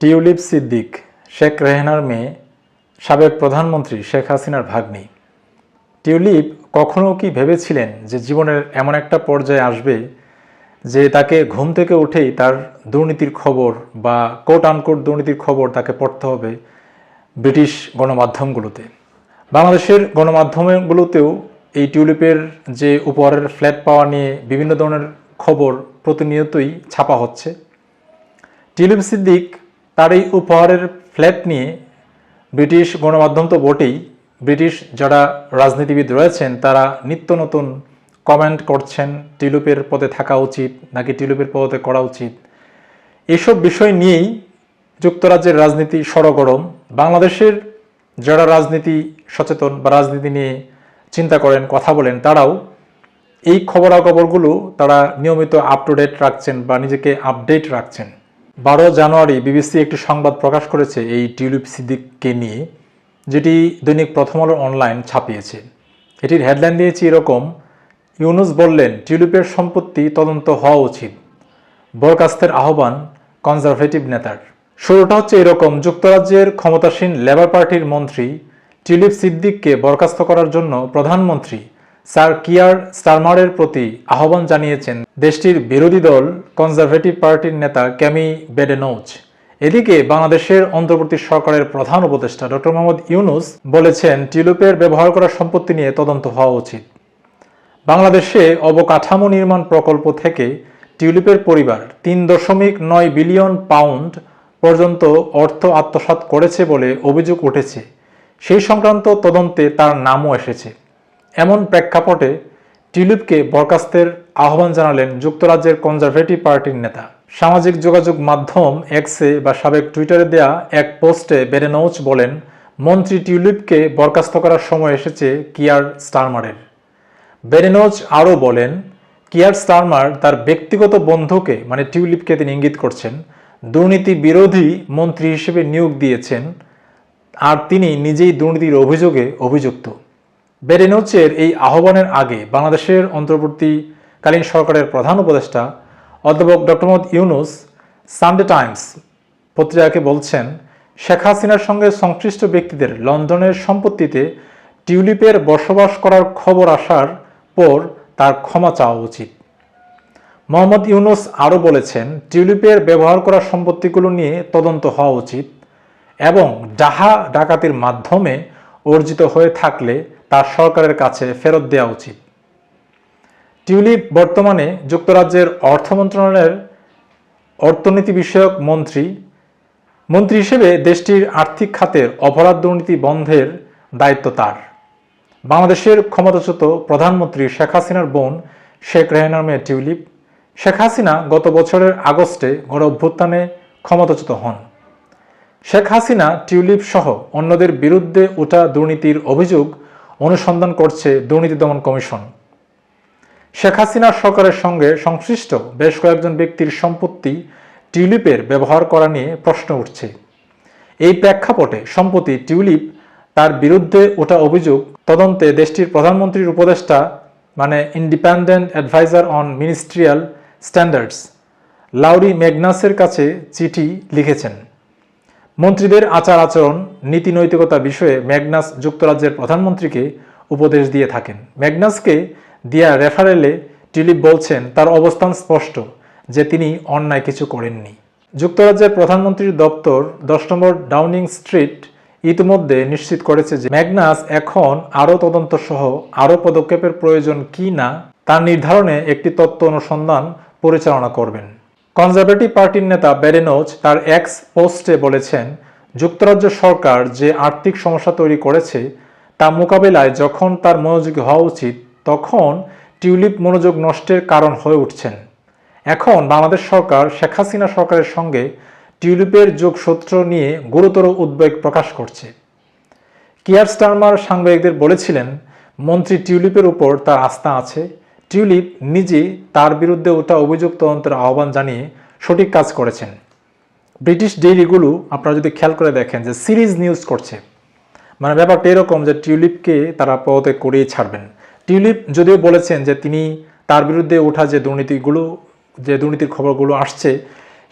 Tulip Siddique, Sheikh রেহনার মেয়ে, সাবেক প্রধানমন্ত্রী শেখ হাসিনার ভাগ্নি। টিউলিপ কখনো কি ভেবেছিলেন যে জীবনের এমন একটা পর্যায়ে আসবে যে তাকে ঘুম থেকে উঠেই তার দুর্নীতির খবর বা কোট আনকোট দুর্নীতির খবর তাকে পড়তে হবে ব্রিটিশ গণমাধ্যমগুলোতে? বাংলাদেশের গণমাধ্যমগুলোতেও এই টিউলিপের যে উপহারের ফ্ল্যাট পাওয়া নিয়ে বিভিন্ন ধরনের খবর প্রতিনিয়তই ছাপা হচ্ছে। টিউলিপ সিদ্দিক তার এই উপহারের ফ্ল্যাট নিয়ে ব্রিটিশ গণমাধ্যম তো বটেই। ব্রিটিশ যারা রাজনীতিবিদ রয়েছেন, তারা নিত্য নতুন কমেন্ট করছেন, টিলুপের পদে থাকা উচিত নাকি টিলুপের পদে করা উচিত। এইসব বিষয় নিয়েই যুক্তরাজ্যের রাজনীতি সরগরম। বাংলাদেশের যারা রাজনীতি সচেতন বা রাজনীতি নিয়ে চিন্তা করেন, কথা বলেন, তারাও এই খবরাখবরগুলো তারা নিয়মিত আপ টু ডেট রাখছেন বা নিজেকে আপডেট রাখছেন। বারো জানুয়ারি বিবিসি একটি সংবাদ প্রকাশ করেছে এই টিউলিপ সিদ্দিককে নিয়ে, যেটি দৈনিক প্রথম আলো অনলাইন ছাপিয়েছে। এটির হেডলাইন দিয়েছে এরকম, ইউনুস বললেন, টিউলিপের সম্পত্তি তদন্ত হওয়া উচিত। বরখাস্তের আহ্বান কনজারভেটিভ নেতার। শুরুটা হচ্ছে এরকম, যুক্তরাজ্যের ক্ষমতাসীন লেবার পার্টির মন্ত্রী টিউলিপ সিদ্দিককে বরখাস্ত করার জন্য প্রধানমন্ত্রী স্যার কিয়ার স্টারমারের প্রতি আহ্বান জানিয়েছেন দেশটির বিরোধী দল কনজারভেটিভ পার্টির নেতা ক্যামি বেডেনৌচ। এদিকে বাংলাদেশের অন্তর্বর্তী সরকারের প্রধান উপদেষ্টা ডক্টর মোহাম্মদ ইউনুস বলেছেন, টিউলিপের ব্যবহার করা সম্পত্তি নিয়ে তদন্ত হওয়া উচিত। বাংলাদেশে অবকাঠামো নির্মাণ প্রকল্প থেকে টিউলিপের পরিবার তিন দশমিক নয় বিলিয়ন পাউন্ড পর্যন্ত অর্থ আত্মসাৎ করেছে বলে অভিযোগ উঠেছে। সেই সংক্রান্ত তদন্তে তার নামও এসেছে। এমন প্রেক্ষাপটে টিউলিপকে বরখাস্তের আহ্বান জানালেন যুক্তরাজ্যের কনজারভেটিভ পার্টির নেতা। সামাজিক যোগাযোগ মাধ্যম এক্সে বা সাবেক টুইটারে দেয়া এক পোস্টে বেরেনৌচ বলেন, মন্ত্রী টিউলিপকে বরখাস্ত করার সময় এসেছে কিয়ার স্টারমারের। বেরেনোজ আরও বলেন, কিয়ার স্টারমার তার ব্যক্তিগত বন্ধুকে মানে টিউলিপকে তিনি ইঙ্গিত করছেন, দুর্নীতি বিরোধী মন্ত্রী হিসেবে নিয়োগ দিয়েছেন, আর তিনি নিজেই দুর্নীতির অভিযোগে অভিযুক্ত। বেরেনোচের এই আহ্বানের আগে বাংলাদেশের অন্তর্বর্তীকালীন সরকারের প্রধান উপদেষ্টা অধ্যাপক doctor Mohammad Yunus Sunday Times পত্রিকাকে বলছেন, শেখ হাসিনার সঙ্গে সংশ্লিষ্ট ব্যক্তিদের লন্ডনের সম্পত্তিতে টিউলিপের বসবাস করার খবর আসার পর তার ক্ষমা চাওয়া উচিত। মোহাম্মদ ইউনুস আরও বলেছেন, টিউলিপের ব্যবহার করা সম্পত্তিগুলো নিয়ে তদন্ত হওয়া উচিত এবং ডাহা ডাকাতির মাধ্যমে অর্জিত হয়ে থাকলে তা সরকারের কাছে ফেরত দেওয়া উচিত। টিউলিপ বর্তমানে যুক্তরাজ্যের অর্থ মন্ত্রণালয়ের অর্থনীতি বিষয়ক মন্ত্রী মন্ত্রী হিসেবে দেশটির আর্থিক খাতের অপরাধ দুর্নীতি বন্ধের দায়িত্ব তার। বাংলাদেশের ক্ষমতাচ্যুত প্রধানমন্ত্রী শেখ হাসিনার বোন শেখ রেহানার মেয়ে টিউলিপ, শেখ হাসিনা গত বছরের আগস্টে গণ অভ্যুত্থানে ক্ষমতাচ্যুত হন। শেখ হাসিনা টিউলিপ সহ অন্যদের বিরুদ্ধে ওঠা দুর্নীতির অভিযোগ অনুসন্ধান করছে দুর্নীতি দমন কমিশন। শেখ হাসিনা সরকারের সঙ্গে সংশ্লিষ্ট বেশ কয়েকজন ব্যক্তির সম্পত্তি টিউলিপের ব্যবহার করা নিয়ে প্রশ্ন উঠছে। এই প্রেক্ষাপটে সম্প্রতি টিউলিপ তার বিরুদ্ধে ওঠা অভিযোগ তদন্তে দেশটির প্রধানমন্ত্রীর উপদেষ্টা মানে independent adviser on ministerial standards Laurie মেগনাসের কাছে চিঠি লিখেছেন। মন্ত্রীদের আচার আচরণ, নীতি নৈতিকতা বিষয়ে ম্যাগনাস যুক্তরাজ্যের প্রধানমন্ত্রীকে উপদেশ দিয়ে থাকেন। ম্যাগনাসকে দেয়া রেফারেলে টিলিপ বলছেন, তার অবস্থান স্পষ্ট, যে তিনি অন্যায় কিছু করেননি। যুক্তরাজ্যের প্রধানমন্ত্রীর দপ্তর দশ নম্বর ডাউনিং স্ট্রিট ইতিমধ্যে নিশ্চিত করেছে যে ম্যাগনাস এখন আরও তদন্ত সহ আরও পদক্ষেপের প্রয়োজন কি না, তার নির্ধারণে একটি তত্ত্ব অনুসন্ধান পরিচালনা করবেন। কনজারভেটিভ পার্টির নেতা বেরেনোজ তার এক্স পোস্টে বলেছেন, যুক্তরাজ্য সরকার যে আর্থিক সমস্যা তৈরি করেছে, তা মোকাবেলায় যখন তার মনোযোগী হওয়া উচিত, তখন টিউলিপ মনোযোগ নষ্টের কারণ হয়ে উঠছেন। এখন বাংলাদেশ সরকার শেখ হাসিনা সরকারের সঙ্গে টিউলিপের যোগসূত্র নিয়ে গুরুতর উদ্বেগ প্রকাশ করছে। কিয়ার স্টারমার সাংবাদিকদের বলেছিলেন, মন্ত্রী টিউলিপের উপর তার আস্থা আছে টিউলিপ নিজে তার বিরুদ্ধে ওঠা অভিযোগ তদন্তের আহ্বান জানিয়ে সঠিক কাজ করেছেন। ব্রিটিশ ডেইলিগুলো আপনারা যদি খেয়াল করে দেখেন যে সিরিজ নিউজ করছে। মানে ব্যাপারটা এরকম যে টিউলিপকে তারা পদে করিয়ে ছাড়বেন। টিউলিপ যদিও বলেছেন যে তিনি তার বিরুদ্ধে ওঠা যে দুর্নীতিগুলো, যে দুর্নীতির খবরগুলো আসছে,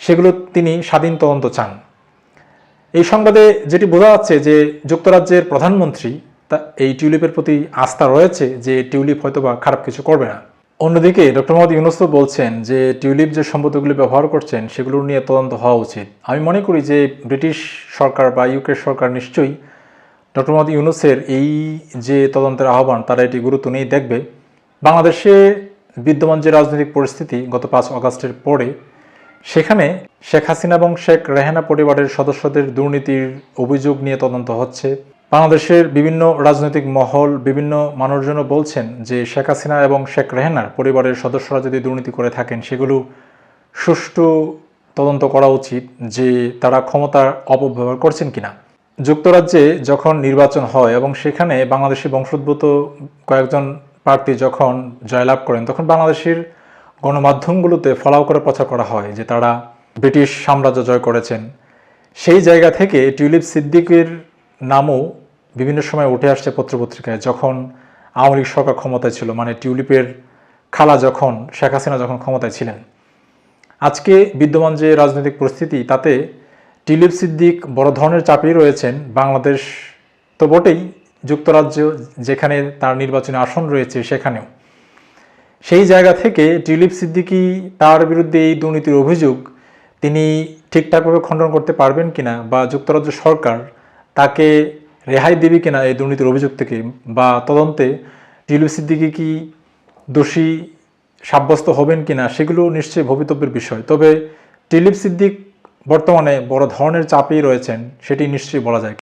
সেগুলো তিনি স্বাধীন তদন্ত চান। এই সংবাদে যেটি বোঝা যাচ্ছে যে যুক্তরাজ্যের প্রধানমন্ত্রী তা এই টিউলিপের প্রতি আস্থা রয়েছে যে টিউলিপ হয়তোবা খারাপ কিছু করবে না। অন্যদিকে ডক্টর মোহাম্মদ ইউনুস বলছেন যে টিউলিপ যে সম্পদগুলি ব্যবহার করছেন সেগুলো নিয়ে তদন্ত হওয়া উচিত। আমি মনে করি যে ব্রিটিশ সরকার বা ইউকে সরকার নিশ্চয়ই ডক্টর মোহাম্মদ ইউনুসের এই যে তদন্তের আহ্বান, তারা এটি গুরুত্ব নিয়ে দেখবে। বাংলাদেশে বিদ্যমান যে রাজনৈতিক পরিস্থিতি গত পাঁচ আগস্টের পরে, সেখানে শেখ হাসিনা এবং শেখ রেহানা পরিবারের সদস্যদের দুর্নীতির অভিযোগ নিয়ে তদন্ত হচ্ছে। বাংলাদেশের বিভিন্ন রাজনৈতিক মহল বিভিন্ন মানুষজনও বলছেন যে শেখ হাসিনা এবং শেখ রেহানার পরিবারের সদস্যরা যদি দুর্নীতি করে থাকেন, সেগুলো সুষ্ঠু তদন্ত করা উচিত যে তারা ক্ষমতার অপব্যবহার করছেন কিনা। যুক্তরাজ্যে যখন নির্বাচন হয় এবং সেখানে বাংলাদেশি বংশোদ্ভূত কয়েকজন প্রার্থী যখন জয়লাভ করেন, তখন বাংলাদেশের গণমাধ্যমগুলোতে ফলাও করে প্রচার করা হয় যে তারা ব্রিটিশ সাম্রাজ্য জয় করেছেন। সেই জায়গা থেকে টিউলিপ সিদ্দিকের নামও বিভিন্ন সময় উঠে আসছে পত্রপত্রিকায় যখন আওয়ামী লীগ সরকার ক্ষমতায় ছিল মানে টিউলিপের খালা যখন, শেখ হাসিনা যখন ক্ষমতায় ছিলেন। আজকে বিদ্যমান যে রাজনৈতিক পরিস্থিতি, তাতে টিলিপ সিদ্দিক বড় ধরনের চাপেই রয়েছেন। বাংলাদেশ তো বটেই যুক্তরাজ্য যেখানে তার নির্বাচনী আসন রয়েছে সেখানেও। সেই জায়গা থেকে টিলিপ সিদ্দিকি তার বিরুদ্ধে এই দুর্নীতির অভিযোগ তিনি ঠিকঠাকভাবে খণ্ডন করতে পারবেন কিনা বা যুক্তরাজ্য সরকার তাকে রেহাই দেবে কিনা এই দুর্নীতির অভিযোগ থেকে বা তদন্তে টিলিপ সিদ্দিকি কি দোষী সাব্যস্ত হবেন কিনা সেগুলো নিশ্চয়ই ভবিতব্যের বিষয়। তবে টিলিপ সিদ্দিক বর্তমানে বড় ধরনের চাপেই রয়েছেন, সেটি নিশ্চয়ই বলা যায়।